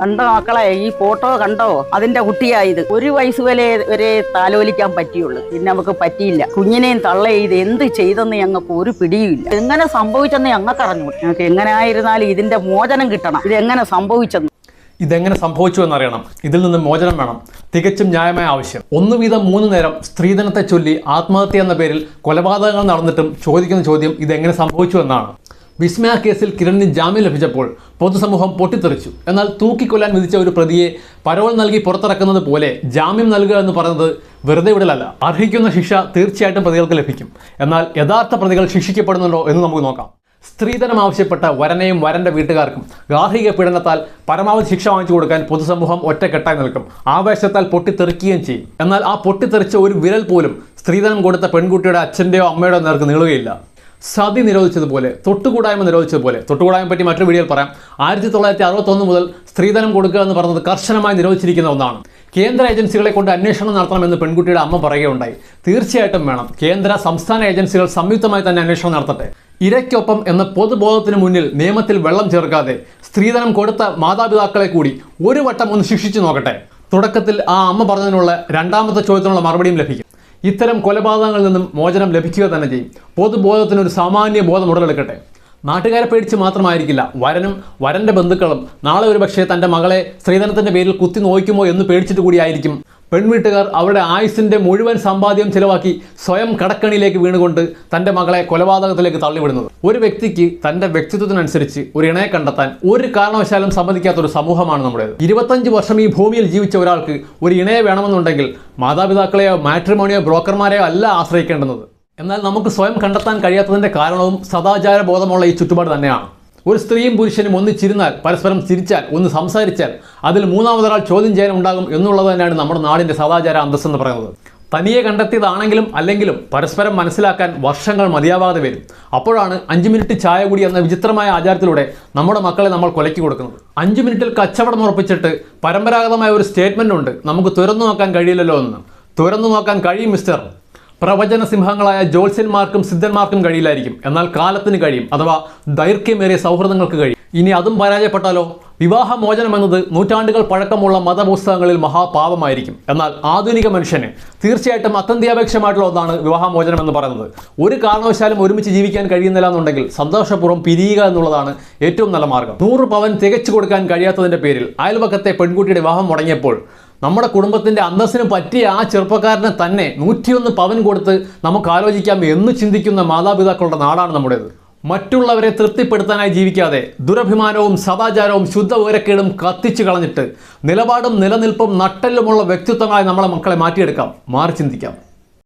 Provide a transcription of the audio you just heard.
കണ്ടോ മക്കളെ? ഈ ഫോട്ടോ കണ്ടോ? അതിന്റെ കുട്ടിയായത് ഒരു വയസ്സ് വരെ വരെ താലോലിക്കാൻ പറ്റിയുള്ളൂ. പിന്നെ നമുക്ക് പറ്റിയില്ല. കുഞ്ഞിനെയും തള്ള ചെയ്ത് എന്ത് ചെയ്തെന്ന് ഞങ്ങൾക്ക് ഒരു പിടിയുമില്ല എങ്ങനെ സംഭവിച്ചെന്ന് ഞങ്ങൾക്ക് അറിഞ്ഞു ഞങ്ങൾക്ക് എങ്ങനെ ആയിരുന്നാലും ഇതിന്റെ മോചനം കിട്ടണം. ഇത് എങ്ങനെ സംഭവിച്ചെന്ന്. ഇതെങ്ങനെ സംഭവിച്ചു എന്നറിയണം. ഇതിൽ നിന്ന് മോചനം വേണം. തികച്ചും ന്യായമായ ആവശ്യം. ഒന്നു വീതം മൂന്ന് നേരം സ്ത്രീധനത്തെ ചൊല്ലി ആത്മഹത്യ എന്ന പേരിൽ കൊലപാതകങ്ങൾ നടന്നിട്ടും ചോദിക്കുന്ന ചോദ്യം ഇതെങ്ങനെ സംഭവിച്ചു എന്നാണ്. വിസ്മയ കേസിൽ കിരണിന് ജാമ്യം ലഭിച്ചപ്പോൾ പൊതുസമൂഹം പൊട്ടിത്തെറിച്ചു. എന്നാൽ തൂക്കിക്കൊല്ലാൻ വിധിച്ച ഒരു പ്രതിയെ പരോൾ നൽകി പുറത്തിറക്കുന്നത് പോലെ ജാമ്യം നൽകുക എന്ന് പറയുന്നത് വെറുതെ വിടലല്ല. അർഹിക്കുന്ന ശിക്ഷ തീർച്ചയായിട്ടും പ്രതികൾക്ക് ലഭിക്കും. എന്നാൽ യഥാർത്ഥ പ്രതികൾ ശിക്ഷിക്കപ്പെടുന്നുണ്ടോ എന്ന് നമുക്ക് നോക്കാം. സ്ത്രീധനം ആവശ്യപ്പെട്ട വരനെയും വരന്റെ വീട്ടുകാർക്കും ഗാർഹിക പീഡനത്താൽ പരമാവധി ശിക്ഷ വാങ്ങിച്ചു കൊടുക്കാൻ പൊതുസമൂഹം ഒറ്റക്കെട്ടായി നിൽക്കും. ആവേശത്താൽ പൊട്ടിത്തെറിക്കുകയും ചെയ്യും. എന്നാൽ ആ പൊട്ടിത്തെറിച്ച ഒരു വിരൽ പോലും സ്ത്രീധനം കൊടുത്ത പെൺകുട്ടിയുടെ അച്ഛന്റെയോ അമ്മയുടെയോ നേർക്ക് നീളുകയില്ല. സതി നിരോധിച്ചതുപോലെ തൊട്ടുകൂടായ്മ നിരോധിച്ചതുപോലെ. തൊട്ടുകൂടായ്മ പറ്റി മറ്റൊരു വീഡിയോയിൽ പറയാം. ആയിരത്തി തൊള്ളായിരത്തി അറുപത്തൊന്ന് മുതൽ സ്ത്രീധനം കൊടുക്കുക എന്ന് പറഞ്ഞത് കർശനമായി നിരോധിച്ചിരിക്കുന്ന ഒന്നാണ്. കേന്ദ്ര ഏജൻസികളെ കൊണ്ട് അന്വേഷണം നടത്തണമെന്ന് പെൺകുട്ടിയുടെ അമ്മ പറയുകയുണ്ടായി. തീർച്ചയായിട്ടും വേണം. കേന്ദ്ര സംസ്ഥാന ഏജൻസികൾ സംയുക്തമായി തന്നെ അന്വേഷണം നടത്തട്ടെ. ഇരയ്ക്കൊപ്പം എന്ന പൊതുബോധത്തിന് മുന്നിൽ നിയമത്തിൽ വെള്ളം ചേർക്കാതെ സ്ത്രീധനം കൊടുത്ത മാതാപിതാക്കളെ കൂടി ഒരു വട്ടം ഒന്ന് ശിക്ഷിച്ചു നോക്കട്ടെ. തുടക്കത്തിൽ ആ അമ്മ പറഞ്ഞതിനുള്ള രണ്ടാമത്തെ ചോദ്യത്തിനുള്ള മറുപടിയും ലഭിക്കും. ഇത്തരം കൊലപാതകങ്ങളിൽ നിന്നും മോചനം ലഭിക്കുക തന്നെ ചെയ്യും. പൊതുബോധത്തിന് ഒരു സാമാന്യ ബോധം ഉടലെടുക്കട്ടെ. നാട്ടുകാരെ പേടിച്ച് മാത്രമായിരിക്കില്ല. വരനും വരന്റെ ബന്ധുക്കളും നാളെ ഒരു പക്ഷേ തന്റെ മകളെ സ്ത്രീധനത്തിന്റെ പേരിൽ കുത്തി നോയിക്കുമോ എന്ന് പേടിച്ചിട്ട് കൂടിയായിരിക്കും. പെൺവീട്ടുകാർ അവരുടെ ആയുസിന്റെ മുഴുവൻ സമ്പാദ്യം ചിലവാക്കി സ്വയം കടക്കണിയിലേക്ക് വീണുകൊണ്ട് തന്റെ മകളെ കൊലപാതകത്തിലേക്ക് തള്ളിവിടുന്നത്. ഒരു വ്യക്തിക്ക് തന്റെ വ്യക്തിത്വത്തിനനുസരിച്ച് ഒരു ഇണയെ കണ്ടെത്താൻ ഒരു കാരണവശാലും സമ്മതിക്കാത്ത ഒരു സമൂഹമാണ് നമ്മുടേത്. ഇരുപത്തഞ്ച് വർഷം ഈ ഭൂമിയിൽ ജീവിച്ച ഒരാൾക്ക് ഒരു ഇണയെ വേണമെന്നുണ്ടെങ്കിൽ മാതാപിതാക്കളെയോ മാട്രിമോണിയോ ബ്രോക്കർമാരെയോ അല്ല ആശ്രയിക്കേണ്ടുന്നത്. എന്നാൽ നമുക്ക് സ്വയം കണ്ടെത്താൻ കഴിയാത്തതിന്റെ കാരണവും സദാചാര ബോധമുള്ള ഈ ചുറ്റുപാട് തന്നെയാണ്. ഒരു സ്ത്രീയും പുരുഷനും ഒന്നിച്ചിരുന്നാൽ പരസ്പരം ചിരിച്ചാൽ ഒന്ന് സംസാരിച്ചാൽ അതിൽ മൂന്നാമതൊരാൾ ചോദ്യം ചെയ്യാൻ ഉണ്ടാകും എന്നുള്ളത് തന്നെയാണ് നമ്മുടെ നാടിന്റെ സദാചാര അന്തസ് എന്ന് പറയുന്നത്. തനിയെ കണ്ടെത്തിയതാണെങ്കിലും അല്ലെങ്കിലും പരസ്പരം മനസ്സിലാക്കാൻ വർഷങ്ങൾ മതിയാവാതെ വരും. അപ്പോഴാണ് അഞ്ച് മിനിറ്റ് ചായ കൂടി എന്ന വിചിത്രമായ ആചാരത്തിലൂടെ നമ്മുടെ മക്കളെ നമ്മൾ കൊലയ്ക്ക് കൊടുക്കുന്നത്. അഞ്ച് മിനിറ്റിൽ കച്ചവടം ഉറപ്പിച്ചിട്ട് പരമ്പരാഗതമായ ഒരു സ്റ്റേറ്റ്മെന്റ് ഉണ്ട്. നമുക്ക് തുറന്നു നോക്കാൻ കഴിയില്ലല്ലോ എന്ന്. തുറന്നു നോക്കാൻ കഴിയും മിസ്റ്റർ. പ്രവചന സിംഹങ്ങളായ ജ്യോത്സ്യന്മാർക്കും സിദ്ധന്മാർക്കും കഴിയില്ലായിരിക്കും. എന്നാൽ കാലത്തിന് കഴിയും അഥവാ ദൈർഘ്യമേറിയ സൗഹൃദങ്ങൾക്ക് കഴിയും. ഇനി അതും പരാജയപ്പെട്ടാലോ? വിവാഹമോചനം എന്നത് നൂറ്റാണ്ടുകൾ പഴക്കമുള്ള മതപുസ്തകങ്ങളിൽ മഹാപാപമായിരിക്കും. എന്നാൽ ആധുനിക മനുഷ്യന് തീർച്ചയായിട്ടും അത്യന്താപേക്ഷമായിട്ടുള്ള ഒന്നാണ് വിവാഹമോചനം എന്ന് പറയുന്നത്. ഒരു കാരണവശാലും ഒരുമിച്ച് ജീവിക്കാൻ കഴിയുന്നില്ല എന്നുണ്ടെങ്കിൽ സന്തോഷപൂർവം പിരിയുക എന്നുള്ളതാണ് ഏറ്റവും നല്ല മാർഗം. നൂറ് പവൻ തികച്ചു കൊടുക്കാൻ കഴിയാത്തതിന്റെ പേരിൽ അയൽവക്കത്തെ പെൺകുട്ടിയുടെ വിവാഹം മുടങ്ങിയപ്പോൾ നമ്മുടെ കുടുംബത്തിന്റെ അന്തസ്സിന് പറ്റിയ ആ ചെറുപ്പക്കാരനെ തന്നെ നൂറ്റിയൊന്ന് പവൻ കൊടുത്ത് നമുക്ക് ആലോചിക്കാം എന്ന് ചിന്തിക്കുന്ന മാതാപിതാക്കളുടെ നാടാണ് നമ്മുടേത്. മറ്റുള്ളവരെ തൃപ്തിപ്പെടുത്താനായി ജീവിക്കാതെ ദുരഭിമാനവും സദാചാരവും ശുദ്ധ ഉയരക്കേടും കത്തിച്ചു കളഞ്ഞിട്ട് നിലപാടും നിലനിൽപ്പും നട്ടെല്ലുമുള്ള വ്യക്തിത്വങ്ങളായി നമ്മളെ മക്കളെ മാറ്റിയെടുക്കാം. മാറി ചിന്തിക്കാം.